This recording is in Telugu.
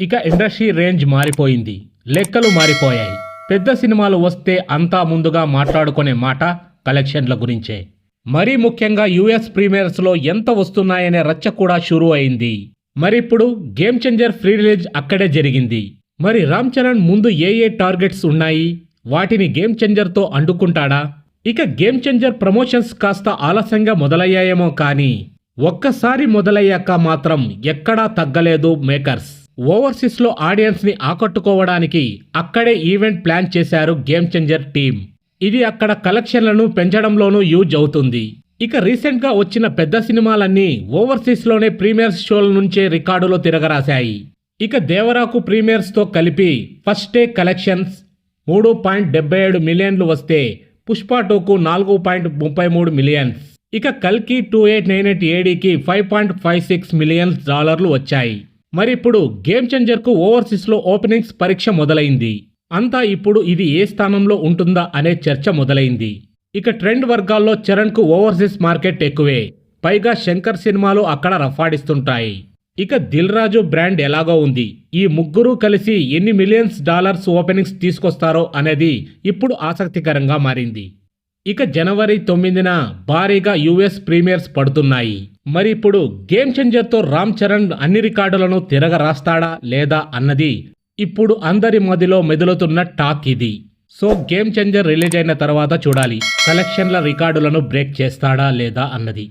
ఇక ఇండస్ట్రీ రేంజ్ మారిపోయింది. లెక్కలు మారిపోయాయి. పెద్ద సినిమాలు వస్తే అంతా ముందుగా మాట్లాడుకునే మాట కలెక్షన్ల గురించే. మరీ ముఖ్యంగా యుఎస్ ప్రీమియర్స్లో ఎంత వస్తున్నాయనే రచ్చ కూడా షురూ అయింది. మరిప్పుడు గేమ్ చేంజర్ ఫ్రీ రిలీజ్ అక్కడే జరిగింది. మరి రామ్ చరణ్ ముందు ఏ ఏ టార్గెట్స్ ఉన్నాయి? వాటిని గేమ్ చేంజర్తో అండుకుంటాడా ఇక గేమ్ చేంజర్ ప్రమోషన్స్ కాస్త ఆలస్యంగా మొదలయ్యాయేమో కానీ ఒక్కసారి మొదలయ్యాక మాత్రం ఎక్కడా తగ్గలేదు మేకర్స్. ఓవర్సీస్లో ఆడియన్స్ని ఆకట్టుకోవడానికి అక్కడే ఈవెంట్ ప్లాన్ చేశారు గేమ్ చేంజర్ టీం ఇది అక్కడ కలెక్షన్లను పెంచడంలోనూ యూజ్ అవుతుంది. ఇక రీసెంట్గా వచ్చిన పెద్ద సినిమాలన్నీ ఓవర్సీస్లోనే ప్రీమియర్స్ షోల నుంచే రికార్డులో తిరగరాశాయి. ఇక దేవరాకు ప్రీమియర్స్తో కలిపి ఫస్ట్ డే కలెక్షన్స్ మూడు పాయింట్ డెబ్బై ఏడు మిలియన్లు వస్తే పుష్ప టూకు నాలుగు పాయింట్ ముప్పై మూడు మిలియన్స్. ఇక కల్కి two eight nine eight ఏడీకి five point five six millions డాలర్లు వచ్చాయి. మరి ఇప్పుడు గేమ్ చేంజర్కు ఓవర్సీస్లో ఓపెనింగ్స్ పరీక్ష మొదలైంది. అంతా ఇప్పుడు ఇది ఏ స్థానంలో ఉంటుందా అనే చర్చ మొదలైంది. ఇక ట్రెండ్ వర్గాల్లో చరణ్కు ఓవర్సీస్ మార్కెట్ ఎక్కువే. పైగా శంకర్ సినిమాలు అక్కడ రఫాడిస్తుంటాయి. ఇక దిల్ రాజు బ్రాండ్ ఎలాగో ఉంది. ఈ ముగ్గురు కలిసి ఎన్ని మిలియన్స్ డాలర్స్ ఓపెనింగ్స్ తీసుకొస్తారో అనేది ఇప్పుడు ఆసక్తికరంగా మారింది. ఇక జనవరి తొమ్మిదిన భారీగా యుఎస్ ప్రీమియర్స్ పడుతున్నాయి. మరి ఇప్పుడు గేమ్ చేంజర్తో రామ్ చరణ్ అన్ని రికార్డులను తిరగ రాస్తాడా లేదా అన్నది ఇప్పుడు అందరి మదిలో మెదులుతున్న టాక్ ఇది. సో గేమ్ చేంజర్ రిలీజ్ అయిన తర్వాత చూడాలి. కలెక్షన్ల రికార్డులను బ్రేక్ చేస్తాడా లేదా అన్నది.